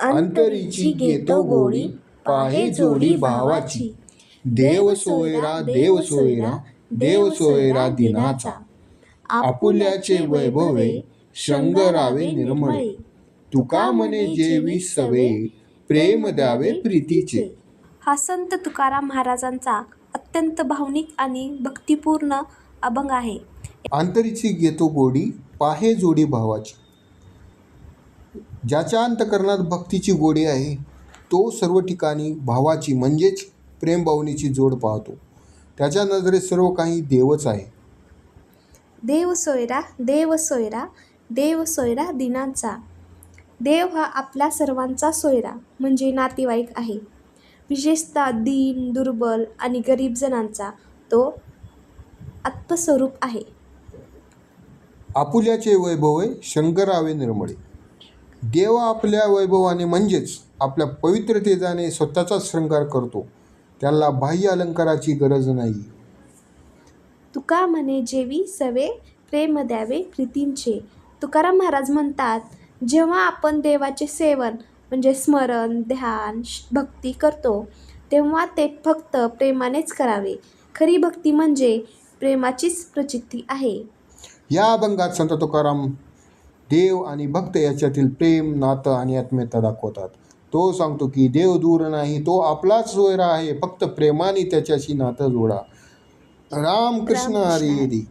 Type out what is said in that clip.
अंतरीची घेतो गोडी पाहे जोडी भावाची. देव सोयरा देव सोयरा देव सोयरा दिनाचा. आपुल्याचे वैभवे शंगरावे निर्मळे. तुका म्हणे जेवी सवे प्रेम द्यावे प्रीतीचे. हा संत तुकाराम महाराजांचा अत्यंत भावनिक आणि भक्तिपूर्ण अभंग आहे. अंतरीची घेतो गोडी पाहे जोडी भावाची. ज्याच्या अंतकरणात भक्तीची गोडी आहे तो सर्व ठिकाणी भावाची म्हणजेच प्रेमभावनेची जोड पाहतो. त्याच्या नजरेत सर्व काही देवच आहे. देव सोयरा देव सोयरा देव सोयरा दिनांचा. देव हा आपल्या सर्वांचा सोयरा म्हणजे नातेवाईक आहे. विशेषतः दीन दुर्बल आणि गरीब जणांचा तो आत्मस्वरूप आहे. आपुल्याचे वैभवे शंकरावे निर्मळे. देव आपल्या वैभवाने म्हणजेच आपल्या पवित्रतेजाने स्वतःचाच शृंगार करतो. त्याला बाह्य अलंकाराची गरज नाही. तुका म्हणे जेवी सवे प्रेम द्यावे प्रीतींचे. तुकाराम महाराज म्हणतात जेव्हा आपण देवाचे सेवन म्हणजे स्मरण ध्यान भक्ती करतो तेव्हा ते फक्त प्रेमानेच करावे. खरी भक्ती म्हणजे प्रेमाचीच प्रचिती आहे. या अभंगात संत तुकाराम देव आणि भक्त याच्यातील प्रेम नातं आणि आत्मीयता दाखवतात. तो सांगतो की देव दूर नाही तो आपलाच सोयरा आहे. फक्त प्रेमाने त्याच्याशी नातं जोडा. रामकृष्ण हरी.